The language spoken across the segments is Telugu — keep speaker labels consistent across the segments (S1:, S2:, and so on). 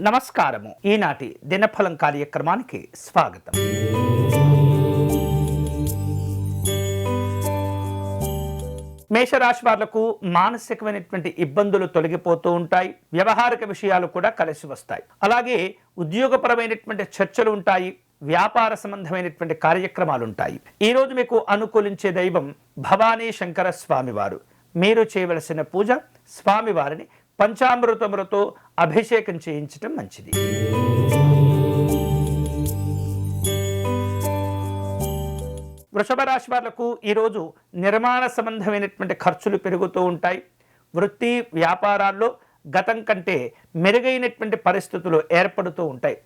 S1: నమస్కారము. ఈనాటి దినఫలం కార్యక్రమానికి స్వాగతం. మేషరాశి వాళ్ళకు మానసికమైనటువంటి ఇబ్బందులు తొలగిపోతూ ఉంటాయి. వ్యవహారిక విషయాలు కూడా కలిసి వస్తాయి. అలాగే ఉద్యోగపరమైనటువంటి చర్చలు ఉంటాయి. వ్యాపార సంబంధమైనటువంటి కార్యక్రమాలు ఉంటాయి. ఈ రోజు మీకు అనుకూలించే దైవం భవానీ శంకర స్వామివారు. మీరు చేయవలసిన పూజ స్వామివారిని పంచామృతములతో అభిషేకం చేయించటం మంచిది. వృషభ రాశి వాళ్ళకు ఈరోజు నిర్మాణ సంబంధమైనటువంటి ఖర్చులు పెరుగుతూ ఉంటాయి. వృత్తి వ్యాపారాల్లో గతం కంటే మెరుగైనటువంటి పరిస్థితులు ఏర్పడుతూ ఉంటాయి.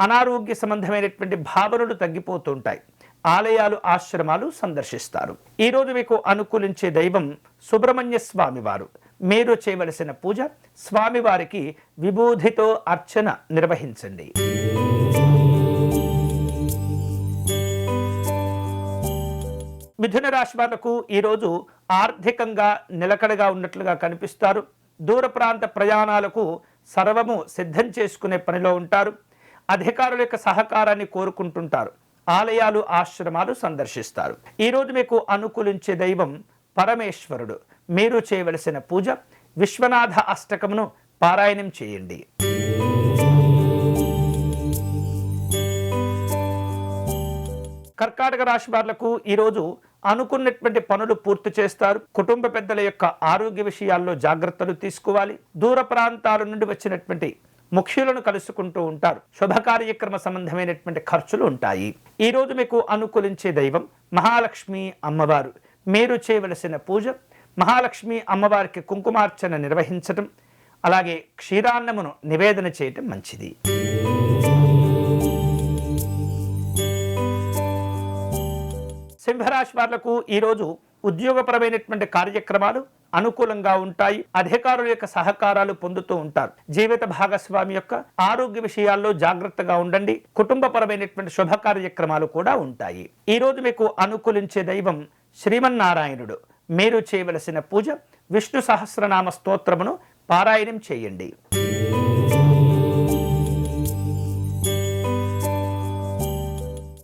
S1: అనారోగ్య సంబంధమైనటువంటి భావనలు తగ్గిపోతూ ఉంటాయి. ఆలయాలు ఆశ్రమాలు సందర్శిస్తారు. ఈరోజు మీకు అనుకూలించే దైవం సుబ్రహ్మణ్య స్వామి వారు. మీరు చేయవలసిన పూజ స్వామివారికి విభూధితో అర్చన నిర్వహించండి. మిథున రాశి వాళ్ళకు ఈరోజు ఆర్థికంగా నిలకడగా ఉన్నట్లుగా కనిపిస్తారు. దూర ప్రాంత ప్రయాణాలకు సర్వము సిద్ధం చేసుకునే పనిలో ఉంటారు. అధికారుల యొక్క సహకారాన్ని కోరుకుంటుంటారు. ఆలయాలు ఆశ్రమాలు సందర్శిస్తారు. ఈరోజు మీకు అనుకూలించే దైవం పరమేశ్వరుడు. మీరు చేయవలసిన పూజ విశ్వనాథ అష్టకమును పారాయణం చేయండి. కర్కాటక రాశి వాళ్ళకు ఈరోజు అనుకున్నటువంటి పనులు పూర్తి చేస్తారు. కుటుంబ పెద్దల యొక్క ఆరోగ్య విషయాల్లో జాగ్రత్తలు తీసుకోవాలి. దూర ప్రాంతాల నుండి వచ్చినటువంటి ముఖ్యులను కలుసుకుంటూ ఉంటారు. శుభ కార్యక్రమ సంబంధమైనటువంటి ఖర్చులు ఉంటాయి. ఈ రోజు మీకు అనుకూలించే దైవం మహాలక్ష్మి అమ్మవారు. మీరు చేయవలసిన పూజ మహాలక్ష్మి అమ్మవారికి కుంకుమార్చన నిర్వహించటం అలాగే క్షీరాన్నమును నివేదన చేయటం మంచిది. సింహరాశి వాళ్ళకు ఈరోజు ఉద్యోగపరమైనటువంటి కార్యక్రమాలు అనుకూలంగా ఉంటాయి. అధికారుల యొక్క సహకారాలు పొందుతూ ఉంటారు. జీవిత భాగస్వామి యొక్క ఆరోగ్య విషయాల్లో జాగ్రత్తగా ఉండండి. కుటుంబపరమైనటువంటి శుభ కార్యక్రమాలు కూడా ఉంటాయి. ఈ రోజు మీకు అనుకూలించే దైవం శ్రీమన్నారాయణుడు. మీరు చేయవలసిన పూజ విష్ణు సహస్రనామ స్తోత్రమును పారాయణం చేయండి.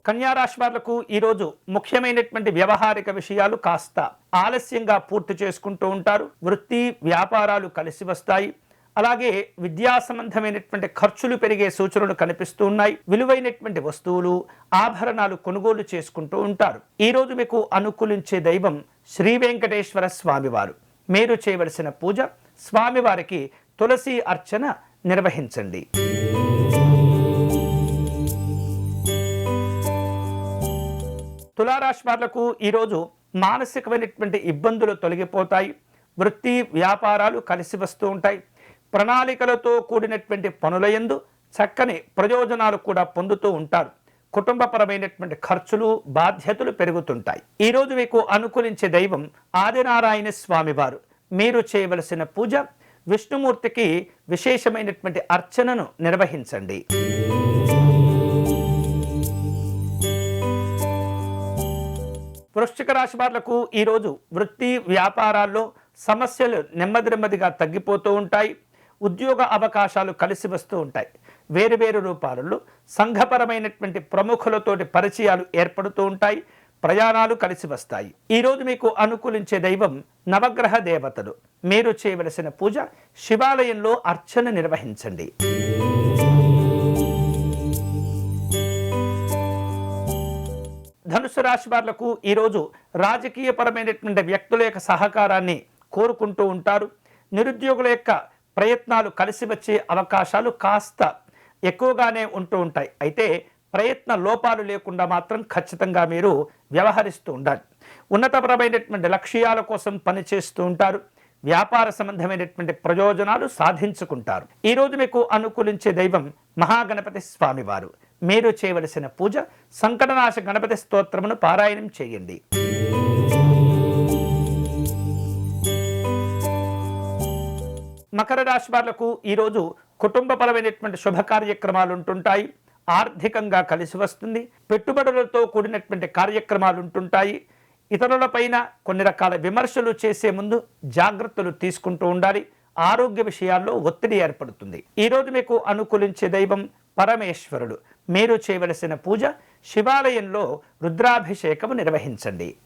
S1: కన్యారాశి వాళ్ళకు ఈరోజు ముఖ్యమైనటువంటి వ్యవహారిక విషయాలు కాస్త ఆలస్యంగా పూర్తి చేసుకుంటూ ఉంటారు. వృత్తి వ్యాపారాలు కలిసి వస్తాయి. అలాగే విద్యా సంబంధమైనటువంటి ఖర్చులు పెరిగే సూచనలు కనిపిస్తూ ఉన్నాయి. విలువైనటువంటి వస్తువులు ఆభరణాలు కొనుగోలు చేసుకుంటూ ఉంటారు. ఈరోజు మీకు అనుకూలించే దైవం శ్రీ వెంకటేశ్వర స్వామివారు. మీరు చేయవలసిన పూజ స్వామివారికి తులసి అర్చన నిర్వహించండి. తులారాశి వాళ్ళకు ఈరోజు మానసికమైనటువంటి ఇబ్బందులు తొలగిపోతాయి. వృత్తి వ్యాపారాలు కలిసి వస్తూ ఉంటాయి. ప్రణాళికలతో కూడినటువంటి పనులయందు చక్కని ప్రయోజనాలు కూడా పొందుతూ ఉంటారు. కుటుంబపరమైనటువంటి ఖర్చులు బాధ్యతలు పెరుగుతుంటాయి. ఈరోజు మీకు అనుకూలించే దైవం ఆదినారాయణ స్వామివారు. మీరు చేయవలసిన పూజ విష్ణుమూర్తికి విశేషమైనటువంటి అర్చనను నిర్వహించండి. వృశ్చిక రాశి వాళ్ళకు ఈరోజు వృత్తి వ్యాపారాల్లో సమస్యలు నెమ్మది నెమ్మదిగా తగ్గిపోతూ ఉంటాయి. ఉద్యోగ అవకాశాలు కలిసి వస్తూ ఉంటాయి. వేరు వేరు రూపాలలో సంఘపరమైనటువంటి ప్రముఖులతోటి పరిచయాలు ఏర్పడుతూ ఉంటాయి. ప్రయాణాలు కలిసి వస్తాయి. ఈరోజు మీకు అనుకూలించే దైవం నవగ్రహ దేవతలు. మీరు చేయవలసిన పూజ శివాలయంలో అర్చన నిర్వహించండి. ధనుసు రాశి వాళ్ళకు ఈరోజు రాజకీయపరమైనటువంటి వ్యక్తుల యొక్క సహకారాన్ని కోరుకుంటూ ఉంటారు. నిరుద్యోగుల యొక్క ప్రయత్నాలు కలిసి వచ్చే అవకాశాలు కాస్త ఎక్కువగానే ఉంటూ ఉంటాయి. అయితే ప్రయత్న లోపాలు లేకుండా మాత్రం ఖచ్చితంగా మీరు వ్యవహరిస్తూ ఉండాలి. ఉన్నతపరమైనటువంటి లక్ష్యాల కోసం పనిచేస్తూ ఉంటారు. వ్యాపార సంబంధమైనటువంటి ప్రయోజనాలు సాధించుకుంటారు. ఈరోజు మీకు అనుకూలించే దైవం మహాగణపతి స్వామివారు. మీరు చేయవలసిన పూజ సంకటనాశ గణపతి స్తోత్రమును పారాయణం చేయండి. మకర రాశి వాళ్ళకు ఈరోజు కుటుంబపరమైనటువంటి శుభ కార్యక్రమాలు ఉంటుంటాయి. ఆర్థికంగా కలిసి వస్తుంది. పెట్టుబడులతో కూడినటువంటి కార్యక్రమాలు ఉంటుంటాయి. ఇతరులపైన కొన్ని రకాల విమర్శలు చేసే ముందు జాగ్రత్తలు తీసుకుంటూ ఉండాలి. ఆరోగ్య విషయాల్లో ఒత్తిడి ఏర్పడుతుంది. ఈరోజు మీకు అనుకూలించే దైవం పరమేశ్వరుడు. మీరు చేయవలసిన పూజ శివాలయంలో రుద్రాభిషేకము నిర్వహించండి.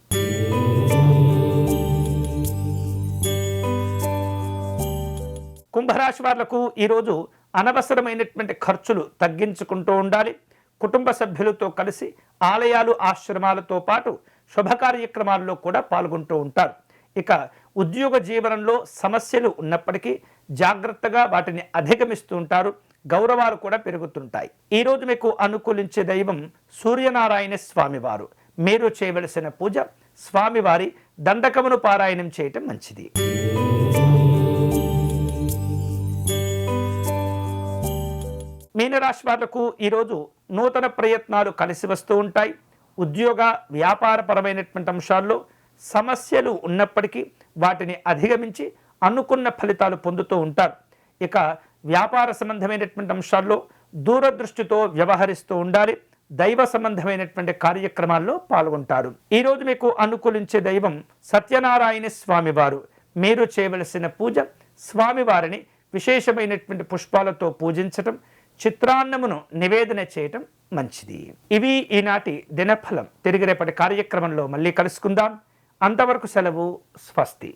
S1: కుంభరాశి వాళ్ళకు ఈరోజు అనవసరమైనటువంటి ఖర్చులు తగ్గించుకుంటూ ఉండాలి. కుటుంబ సభ్యులతో కలిసి ఆలయాలు ఆశ్రమాలతో పాటు శుభ కార్యక్రమాల్లో కూడా పాల్గొంటూ ఉంటారు. ఇక ఉద్యోగ జీవనంలో సమస్యలు ఉన్నప్పటికీ జాగ్రత్తగా వాటిని అధిగమిస్తూ ఉంటారు. గౌరవాలు కూడా పెరుగుతుంటాయి. ఈరోజు మీకు అనుకూలించే దైవం సూర్యనారాయణ స్వామివారు. మీరు చేయవలసిన పూజ స్వామివారి దండకమును పారాయణం చేయటం మంచిది. మీనరాశి వాళ్ళకు ఈరోజు నూతన ప్రయత్నాలు కలిసి వస్తూ ఉంటాయి. ఉద్యోగ వ్యాపారపరమైనటువంటి అంశాల్లో సమస్యలు ఉన్నప్పటికీ వాటిని అధిగమించి అనుకున్న ఫలితాలు పొందుతూ ఉంటారు. ఇక వ్యాపార సంబంధమైనటువంటి అంశాల్లో దూరదృష్టితో వ్యవహరిస్తూ ఉండాలి. దైవ సంబంధమైనటువంటి కార్యక్రమాల్లో పాల్గొంటారు. ఈరోజు మీకు అనుకూలించే దైవం సత్యనారాయణ స్వామివారు. మీరు చేయవలసిన పూజ స్వామివారిని విశేషమైనటువంటి పుష్పాలతో పూజించటం చిత్రాన్నమును నివేదన చేయటం మంచిది. ఇవి ఈనాటి దినఫలం. తిరిగి రేపటి కార్యక్రమంలో మళ్ళీ కలుసుకుందాం. అంతవరకు సెలవు స్వస్తి.